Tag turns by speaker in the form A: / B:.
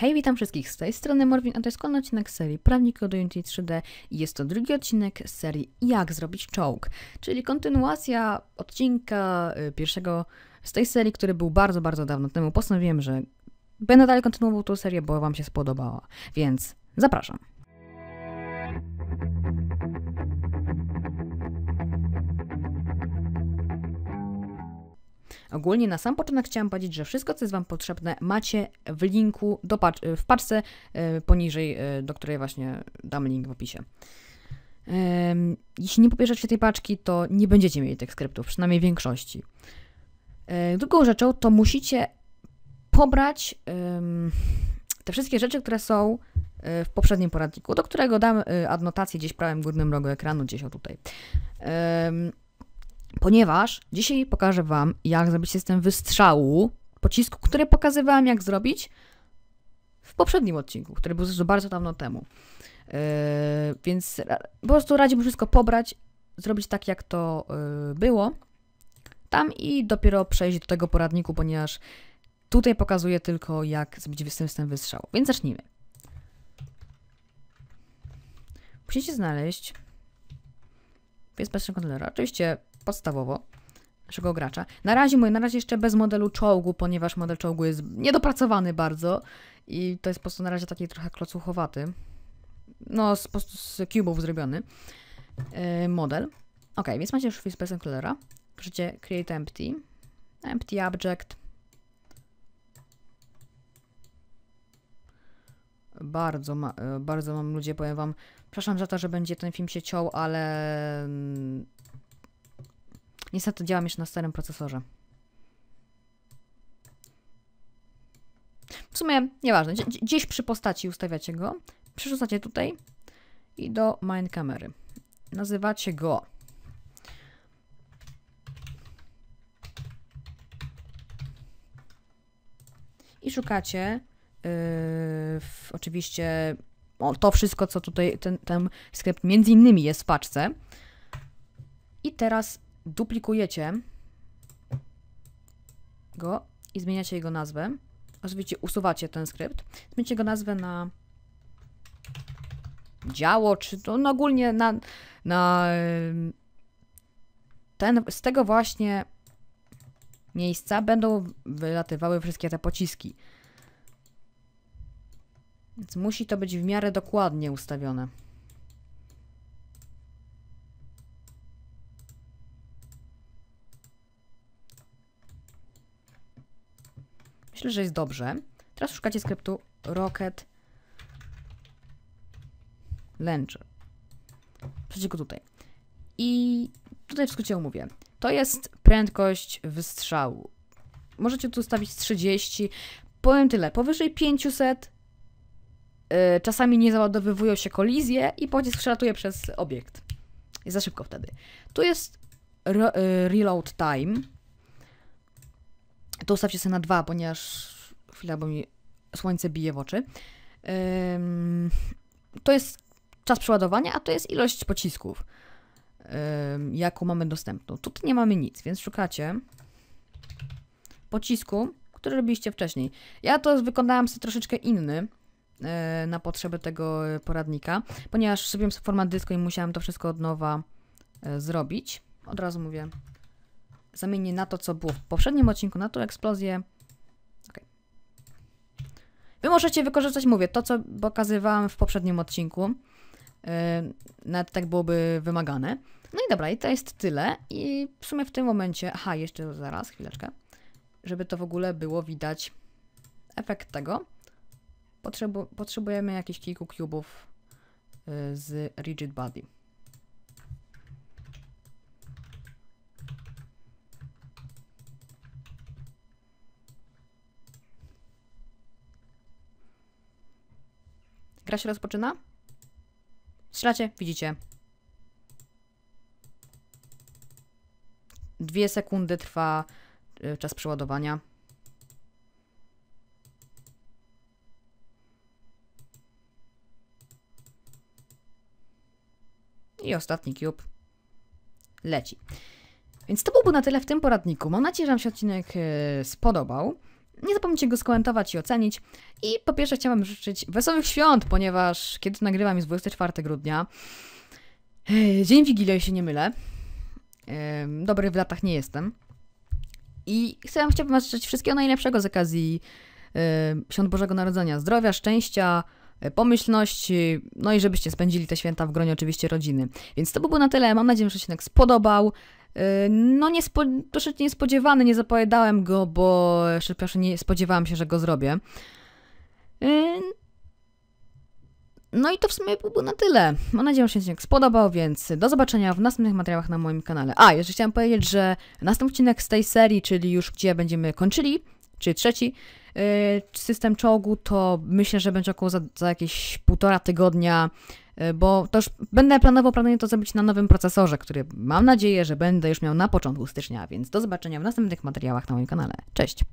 A: Hej, witam wszystkich z tej strony Morwin, a to jest kolejny odcinek serii Prawnik do Unity 3D i jest to drugi odcinek serii Jak zrobić czołg, czyli kontynuacja odcinka y, pierwszego z tej serii, który był bardzo, bardzo dawno temu. Postanowiłem, że będę dalej kontynuował tą serię, bo Wam się spodobała, więc zapraszam. Ogólnie na sam początek chciałam powiedzieć, że wszystko, co jest Wam potrzebne, macie w linku, do pac w paczce e, poniżej, e, do której właśnie dam link w opisie. Em, Jeśli nie pobierzecie tej paczki, to nie będziecie mieli tych skryptów, przynajmniej w większości. E, Drugą rzeczą to musicie pobrać te wszystkie rzeczy, które są e, w poprzednim poradniku, do którego dam e, adnotację gdzieś w prawym górnym rogu ekranu, gdzieś o tutaj. Ponieważ dzisiaj pokażę Wam, jak zrobić system wystrzału pocisku, który pokazywałam, jak zrobić w poprzednim odcinku, który był zresztą bardzo dawno temu. Yy, więc po prostu radziłbym wszystko pobrać, zrobić tak, jak to yy, było tam i dopiero przejść do tego poradniku, ponieważ tutaj pokazuję tylko, jak zrobić system wystrzału. Więc zacznijmy. Musicie znaleźć jest bez kontrolera. Oczywiście podstawowo naszego gracza. Na razie mówię, na razie jeszcze bez modelu czołgu, ponieważ model czołgu jest niedopracowany bardzo i to jest po prostu na razie taki trochę klocuchowaty. No, z, po prostu z cubów zrobiony yy, model. Ok, więc macie już Space Controllera. Piszecie create empty, empty object. Bardzo, ma, e, bardzo mam ludzie, powiem wam, przepraszam za to, że będzie ten film się ciął, ale mm, niestety działam jeszcze na starym procesorze. W sumie nieważne, gdzie- gdzie- gdzieś przy postaci ustawiacie go, przerzucacie tutaj i do mind kamery. Nazywacie go i szukacie yy, w, oczywiście o, to wszystko, co tutaj ten, ten skrypt między innymi jest w paczce. I teraz duplikujecie go i zmieniacie jego nazwę. Oczywiście usuwacie ten skrypt. Zmieniacie jego nazwę na działo, czy to no ogólnie na, na ten, z tego właśnie miejsca będą wylatywały wszystkie te pociski. Więc musi to być w miarę dokładnie ustawione. Myślę, że jest dobrze. Teraz szukacie skryptu Rocket Launcher. Przejdziecie go tutaj. I tutaj w skrócie omówię. To jest prędkość wystrzału. Możecie tu ustawić 30. Powiem tyle, powyżej 500 y, czasami nie załadowywują się kolizje i pocisk przelatuje przez obiekt. Jest za szybko wtedy. Tu jest re, y, reload time. To ustawcie sobie na dwa, ponieważ chwila, bo mi słońce bije w oczy. To jest czas przeładowania, a to jest ilość pocisków, jaką mamy dostępną. Tutaj nie mamy nic, więc szukacie pocisku, który robiliście wcześniej. Ja to wykonałam sobie troszeczkę inny e, na potrzeby tego poradnika, ponieważ zrobiłem sobie format dysku i musiałam to wszystko od nowa e, zrobić. Od razu mówię, zamienię na to, co było w poprzednim odcinku, na tą eksplozję. Okej. Wy możecie wykorzystać, mówię, to, co pokazywałam w poprzednim odcinku. E, nawet tak byłoby wymagane. No i dobra, i to jest tyle. I w sumie w tym momencie, aha, jeszcze zaraz, chwileczkę żeby to w ogóle było widać efekt tego, potrzebu potrzebujemy jakichś kilku cubów y, z rigid body. Gra się rozpoczyna? Strzelacie? Widzicie. Dwie sekundy trwa y, czas przeładowania. I ostatni cube leci. Więc to byłby na tyle w tym poradniku. Mam nadzieję, że Wam się odcinek e, spodobał. Nie zapomnijcie go skomentować i ocenić. I po pierwsze chciałam życzyć wesołych świąt, ponieważ kiedy nagrywam jest 24 grudnia. E, dzień Wigilii, jeśli nie mylę. E, dobry w latach nie jestem. I Was życzyć wszystkiego najlepszego z okazji e, Świąt Bożego Narodzenia. Zdrowia, szczęścia, pomyślności, no i żebyście spędzili te święta w gronie oczywiście rodziny. Więc to by było na tyle. Mam nadzieję, że się spodobał. No niespo, troszeczkę niespodziewany, nie zapowiadałem go, bo jeszcze nie spodziewałam się, że go zrobię. No i to w sumie było na tyle. Mam nadzieję, że się odcinek spodobał, więc do zobaczenia w następnych materiałach na moim kanale. A, jeszcze chciałam powiedzieć, że następny odcinek z tej serii, czyli już gdzie będziemy kończyli, czyli trzeci, system czołgu, to myślę, że będzie około za, za jakieś półtora tygodnia bo to już będę planował planuję to zrobić na nowym procesorze, który mam nadzieję, że będę już miał na początku stycznia, więc do zobaczenia w następnych materiałach na moim kanale. Cześć!